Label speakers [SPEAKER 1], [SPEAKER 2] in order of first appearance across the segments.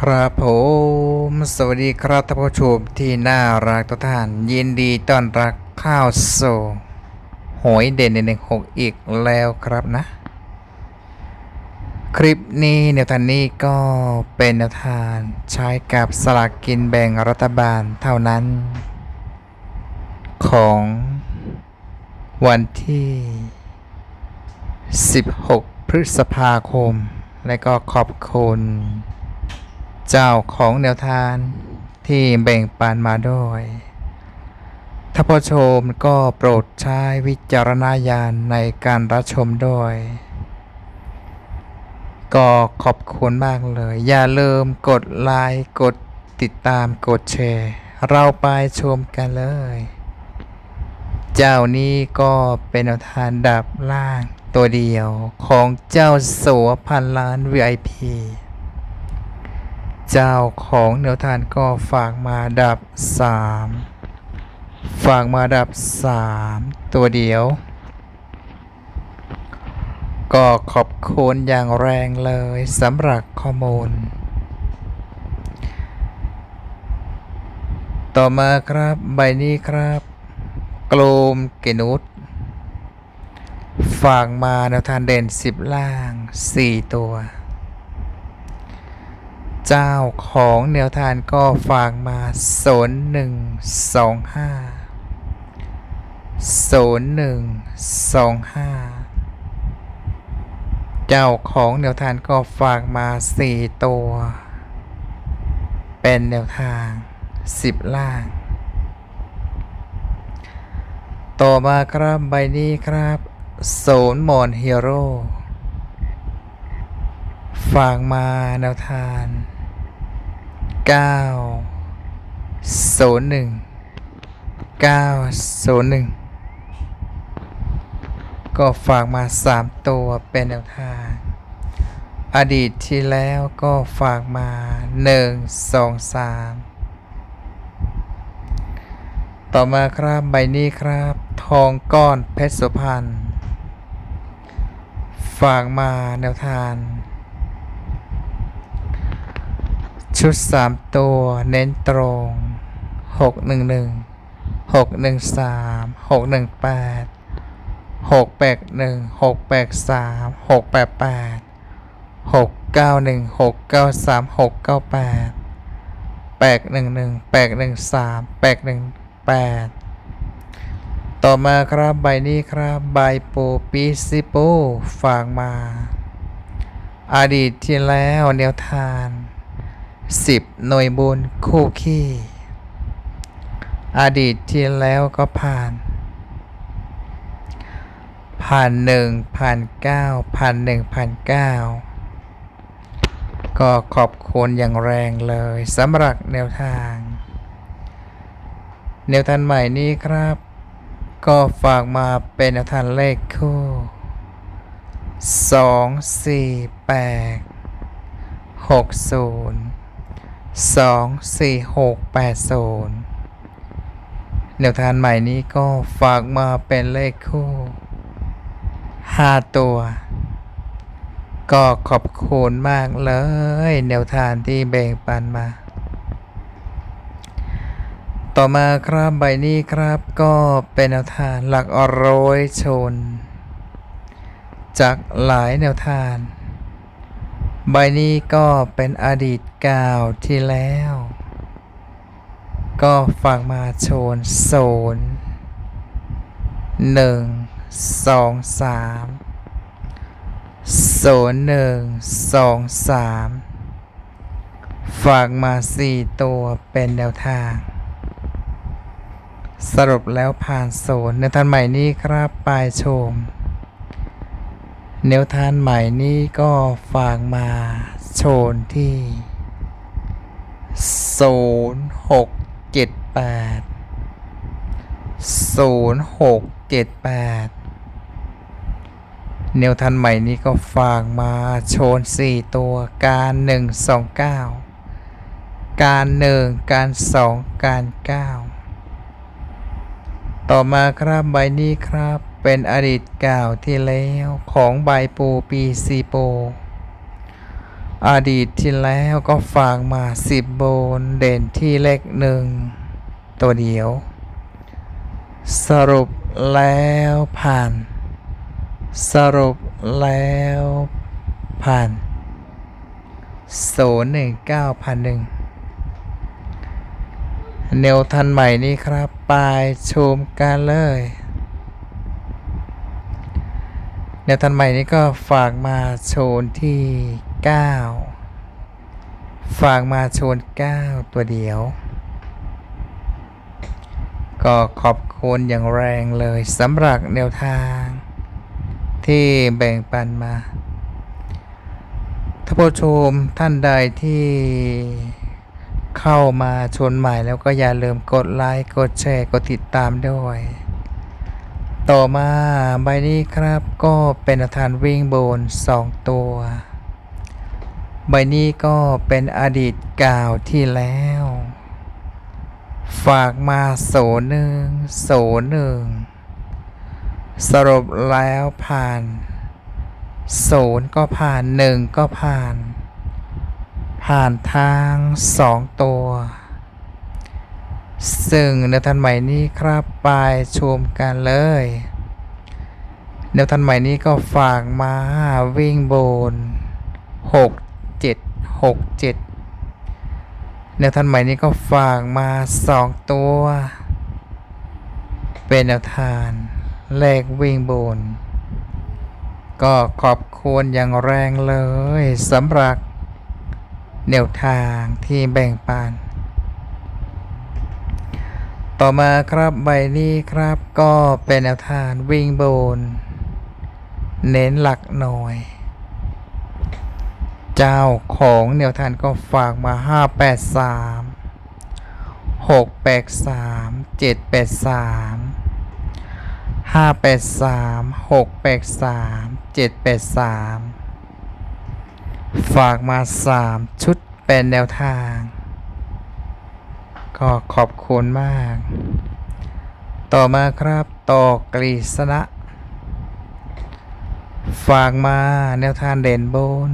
[SPEAKER 1] ครับผมสวัสดีครับท่านผู้ชมที่น่ารักทุกท่านยินดีต้อนรับข้าวโซหวยเด่นในหนึ่งหกอีกแล้วครับนะ คลิปนี้แนวทางนี้ก็เป็นแนวทางใช้กับสลากกินแบ่งรัฐบาลเท่านั้น ของวันที่ 16 พฤษภาคม และก็ขอบคุณ เจ้าของแนวทางที่แบ่งปันมาด้วย ถ้าผู้ชมก็โปรดใช้วิจารณญาณในการรับชมด้วย ก็ขอบคุณมากเลย อย่าลืมกดไลค์กดติดตามกดแชร์ เราไปชมกันเลย เจ้านี้ก็เป็นแนวทางดับล่างตัวเดียวของเจ้าสัวพันล้าน VIP เจ้าของแนวทานก็ฝากมาดับสามฝากมาดับสามตัวเดียว ก็ขอบคุณอย่างแรงเลยสำหรับข้อมูล ต่อมาครับใบนี้ครับกลมเกนุษฝากมาแนวทานเด่นสิบล่างสี่ตัว เจ้าของแนวทานก็ฝากมาโซนหนึ่งสองห้าโซนหนึ่งสองห้าเจ้าของแนวทานก็ฝากมาสี่ตัว เป็นแนวทางสิบล่าง ต่อมาครับใบนี้ครับโซนมอนฮีโร่ฝากมาแนวทา ง9 0 1 9 0 1ก็ฝากมา3ตัวเป็นแนวทาง อดีตที่แล้วก็ฝากมา1 2 3ต่อมาครับใบนี้ครับ ทองก้อนเพชรสุพรรณฝากมาแนวทาง ชุดสามตัวเน้นตรงหกหนึ่งหนึ่งหกหนึ่งสามหกหนึ่งแปดหกแปดหนึ่งหกแปดสามหกแปดแปดหกเก้าหนึ่งหกเก้าสามหกเก้าแปดแปดหนึ่งหนึ่งแปดหนึ่งสามแปดหนึ่งแปดต่อมาครับใบนี้ครับใบโปปีซิโปฝากมา อดีตที่แล้วแนวทาน 10 หน่วยบุญคู่ขี้ อดีตที่แล้วก็ผ่าน ผ่านหนึ่งผ่านเก้าผ่านหนึ่งผ่านเก้าก็ขอบคุณอย่างแรงเลยสำหรับแนวทาง แนวทางใหม่นี้ครับ ก็ฝากมาเป็นแนวทางเลขคู่สองสี่แปดหกศูนย์ สองสี่หกแปดศูนย์แนวทางใหม่นี้ก็ฝากมาเป็นเลขคู่ห้าตัว ก็ขอบคุณมากเลย แนวทางที่แบ่งปันมา ต่อมาครับใบนี้ครับก็เป็นแนวทางหลักอร้อยชน จากหลายแนวทาง ใบนี้ก็เป็นอดีตกาวที่แล้ว ก็ฝากมาโชนโซนหนึ่งสองสามโซนหนึ่งสองสามฝากมาสี่ตัวเป็นแนวทาง สรุปแล้วผ่านโซนในทานใหม่นี้ครับปลายชม แนวทานใหม่นี้ก็ฝากมาโชนที่ศูนย์หกเจ็ดแปดศูนย์หกเจ็ดแปดแนวทานใหม่นี้ก็ฝากมาโชนสี่ตัวการหนึ่งสองเก้าการหนึ่งการสองการเก้าต่อมาครับใบนี้ครับ เป็นอดีตเก่าวที่แล้วของใบปูปีซีโป อดีตที่แล้วก็ฝากมาสิบโบนเด่นที่เลขหนึ่งตัวเดียว สรุปแล้วผ่าน สรุปแล้วผ่านศูนย์หนึ่งเก้าพันหนึ่งแนวทันใหม่นี้ครับ ไปชมกันเลย แนวทันใหม่นี้ก็ฝากมาโชนที่ 9 ฝากมาโชน 9 ตัวเดียว ก็ขอบคุณอย่างแรงเลยสำหรับแนวทางที่แบ่งปันมาท่านผู้ชมท่านใดที่เข้ามาชนใหม่แล้วก็อย่าลืมกดไลค์ กดแชร์ กดติดตามด้วย ต่อมาใบนี้ครับก็เป็นอาคารวิ่งโบน 2 ตัว ใบนี้ก็เป็นอดีตกล่าวที่แล้ว ฝากมาโสหนึ่งโสหนึ่งสรุปแล้วผ่านศูนย์ก็ผ่านหนึ่งก็ผ่าน ผ่านทางสองตัว ซึ่งในทันใหม่นี้ครับไปชมกันเลยแนวทันใหม่นี้ก็ฝากมาวิ่งโบน 6 7 6 7 แนวทันใหม่นี้ก็ฝากมา 2 ตัว เป็นแนวทานเลขวิ่งโบน ก็ขอบคุณอย่างแรงเลยสำหรับแนวทางที่แบ่งปัน ต่อมาครับใบนี้ครับก็เป็นแนวทางวิ่งบน เน้นหลักหน่อย เจ้าของแนวทางก็ฝากมา 583 683 783 583 683 783 ฝากมา 3 ชุดเป็นแนวทาง ก็ขอบคุณมาก ต่อมาครับต่อกฤษณะ ฝากมาแนวทางเด่นบน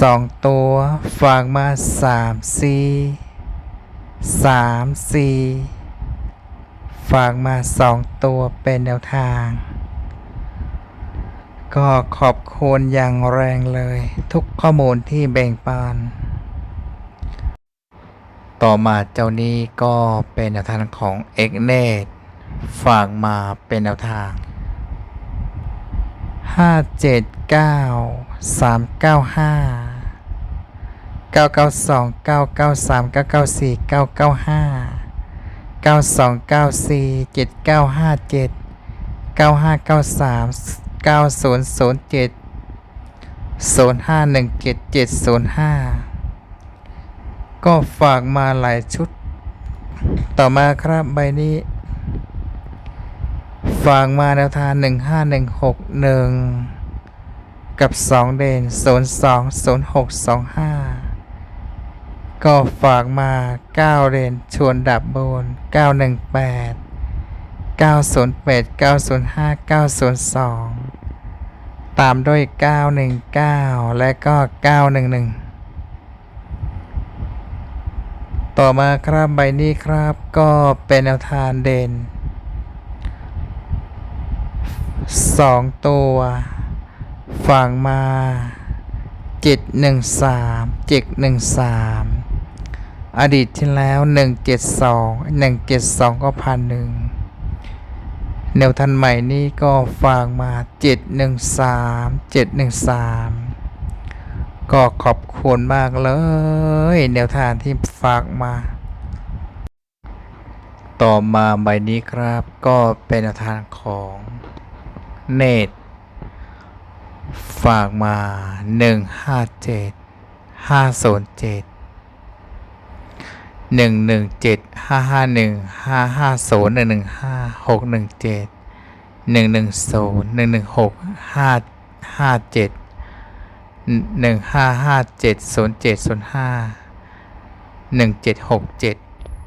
[SPEAKER 1] สองตัวฝากมาสามสี่สามสี่ฝากมาสองตัวเป็นแนวทาง ก็ขอบคุณอย่างแรงเลย ทุกข้อมูลที่แบ่งปัน ต่อมาเจ้านี้ก็เป็นแนวทางของ x n e t ฝากมาเป็นแนวทางห้าเจ็ดเก้าสามเก็ฝากมาหลายชุด ต่อมาครับใบนี้ ฝากมาแนวทาง15161 กับ 2 เดน020625 ก็ฝากมา 9 เดนชวนดับโบน 918 908 905 902 ตามด้วย 919 และก็ 911 ต่อมาครับใบนี้ครับก็เป็นแนวทางเด่น 2 ตัว ฝั่งมา 713 713 อดีตที่แล้ว 172 172 ก็พันหนึ่งแนวทันใหม่นี้ก็ฟังมา 713 713 ก็ขอบคุณมากเลย แนวทางที่ฝากมา ต่อมาใบนี้ครับก็เป็นแนวทางของเนตฝากมาหนึ่งห้าเจ็ดห้าศูนย์เจ็ด หนึ่งห้าห้าเจ็ดศูนย์เจ็ดศูนย์ห้าหนึ่งเจ็ดหกเจ็ด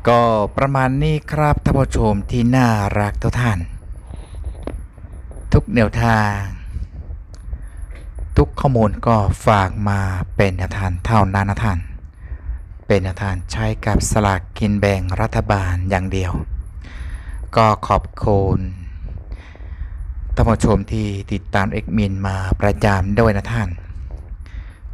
[SPEAKER 1] ก็ประมาณนี้ครับท่านผู้ชมที่น่ารักทุกท่าน ทุกแนวทาง ทุกข้อมูลก็ฝากมาเป็นแนวทางเท่านั้นนะท่าน เป็นแนวทางใช้กับสลากกินแบ่งรัฐบาลอย่างเดียว ก็ขอบคุณท่านผู้ชมที่ติดตามเอกมินมาประจำด้วยนะท่าน